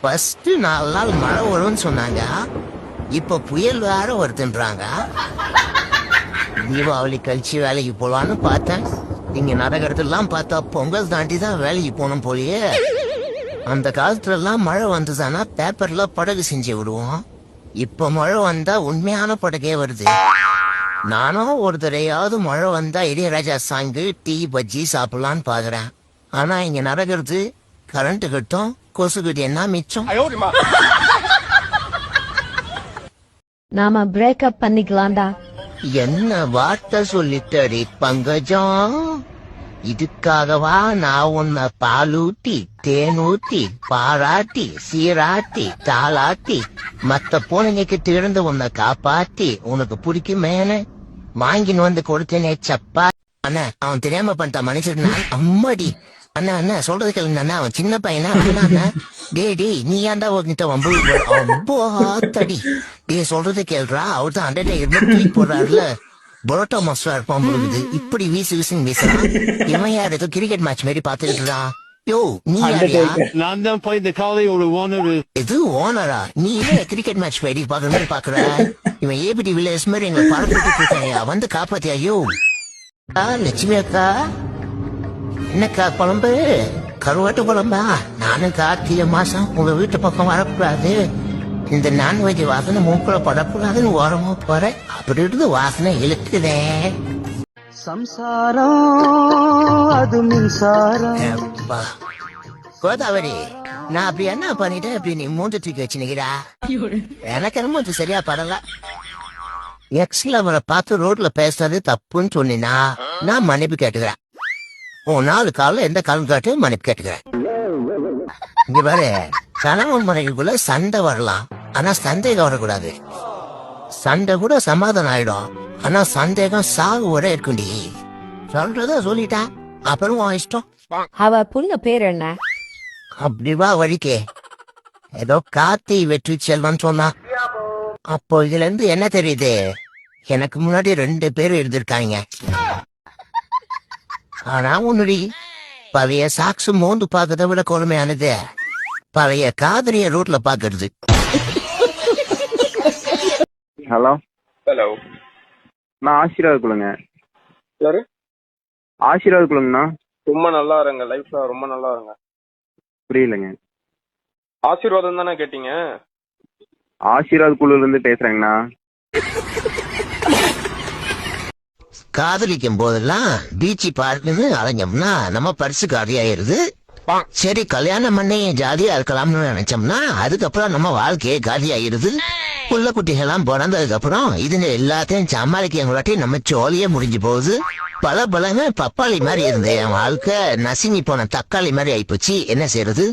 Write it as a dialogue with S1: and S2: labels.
S1: First நாலு நாள் மழை வரும்னு சொன்னாங்க. இப்ப புயல் வேற வருதுன்றாங்க. தீபாவளி கழிச்சு வேலைக்கு போலான்னு பார்த்தேன். இங்க நடக்கிறதெல்லாம் பார்த்தா பொங்கல் தாண்டி தான் வேலைக்கு போகணும் போலயே. அந்த காலத்துல எல்லாம் மழை வந்ததுன்னா பேப்பர்ல படகு செஞ்சு விடுவோம். இப்ப மழை வந்தா உண்மையான படகே வருது. நானும் ஒரு தடையாவது மழை வந்தா இளையராஜா சாங்கு டீ பஜ்ஜி சாப்பிடலான்னு பாக்குறேன். ஆனா இங்க நடக்கிறது கரண்ட் கட்டும் கொசு கட்டி என்ன மிச்சம்?
S2: நாம பிரேக்கப் பண்ணிக்கலாம்டா.
S1: என்ன வார்த்தை சொல்லிட்டடி பங்கஜம்? இதுக்காகவா நான் உன்னை பாலூட்டி தேனூத்தி பாராட்டி சீராட்டி தாளாட்டி மத்த பூனைங்க திறந்து இருந்து உன்னை காப்பாத்தி உனக்கு பிடிக்குமேனு வாங்கின்னு வந்து கொடுத்தேனே சப்பா. அண்ணா அவன் தெரியாம பண்ணிட்ட மனுஷன். அம்மாடி. அண்ணா அண்ணா சொல்றது கேளுங்க அவன் சின்ன பையனா? அண்ணா அண்ணா. டே டேய் நீ ஏன்டா உங்ககிட்ட வம்பு அம்போ தடி டே சொல்றது கேள்றா அவர் தான் அண்டர்டே இருந்து போடுறாருல. பரோட்டா மாஸ்டரா இருப்பான் பொழுது இப்படி வீசு வீசுன்னு வீசுறான் இவன் யார்? ஏதோ கிரிக்கெட் மேட்ச் மாதிரி பாத்துக்கிட்டு யோ நீ
S3: நான் தான் போய் இந்த காலை ஒரு ஓனர்
S1: இது ஓனரா நீ ஏன் கிரிக்கெட் மேட்ச் போய் பாக்குற மாதிரி பாக்குற இவன் ஏபிடி வில்லேஜ் மாதிரி எங்களை பரப்பிட்டு இருக்காயா வந்து காப்பாத்தியா? யோ. ஆ லட்சுமி அக்கா. என்னக்கா குழம்பு? கருவாட்டு குழம்பா? நானும் கார்த்திகை மாசம் உங்க வீட்டு பக்கம் வரக்கூடாது. இந்த நான்வெஜ் வாசனை மூக்குல படக்கூடாதுன்னு ஓரமா போறேன் அப்படி இருந்து வாசனை இழுக்குதே.
S4: சம்சாரம் அது மின்சாரம்.
S1: அப்பா. கோதாவரி நான் அப்படி என்ன பண்ணிட்டேன்? அப்படி நீ மூஞ்ச தூக்கி வச்சு நிக்கிறா எனக்கு என்னமோ அது சரியா படல. எக்ஸ்ல அவரை பார்த்து ரோட்ல பேசுறது தப்புன்னு சொன்னீனா நான் மன்னிப்பு கேட்டுக்கிறேன். உன் நாலு காலம் எந்த காலம் காட்டு மன்னிப்பு கேட்டுக்கிறேன். இங்க பாரு கணவன் மனைவிக்குள்ள சண்டை வரலாம். ஆனா சந்தேகம் வரக்கூடாது. சண்டை கூட சமாதானம் ஆயிடும். ஆனா சந்தேகம் சாகு வரை இருக்குண்டி. சொல்றத சொல்லிட்டா அப்புறம் உன் இஷ்டம்.
S2: அவ புள்ள பேர் என்ன?
S1: அப்படி வா வழிக்கே. ஏதோ காத்தி வெற்றி செல்வன் சொன்னா. அப்போ இதுல இருந்து என்ன தெரியுது? எனக்கு முன்னாடி ரெண்டு பேர் இருந்திருக்காங்க. ஆனா உன்னுடி பழைய சாக்ஸ் மோந்து பார்க்கறத விட கொடுமையானது. பழைய காதலிய ரோட்ல பாக்குறது
S5: ஹலோ.
S6: ஹலோ.
S5: நான் ஆசீர்வாத் குழுங்க
S6: யாரு?
S5: ஆசீர்வாத் குழுங்கண்ணா
S6: ரொம்ப நல்லா இருங்க லைஃப்ல ரொம்ப நல்லா இருங்க.
S5: புரியலங்க.
S6: ஆசீர்வாதம் தானே கேட்டீங்க?
S5: ஆசீர்வாத் குழுல இருந்து பேசுறேங்கண்ணா.
S1: காதலிக்கும் போதெல்லாம் பீச்சு பார்க்குன்னு அலைஞ்சோம்னா நம்ம பரிசு காலியாயிருது சரி கல்யாணம் பண்ணி ஜாலியா இருக்கலாம்னு நினைச்சோம்னா அதுக்கப்புறம் நம்ம வாழ்க்கையே காலியாயிருது புள்ள குட்டிகள்லாம் பிறந்ததுக்கு அப்புறம் இதுங்க எல்லாத்தையும் சமாளிக்கங்களாட்டி நம்ம ஜோலியே முடிஞ்சு போகுது. பல பலங்க பப்பாளி மாதிரி இருந்த என் வாழ்க்கை நசுங்கி போன தக்காளி மாதிரி ஆயிப்போச்சு. என்ன செய்யறது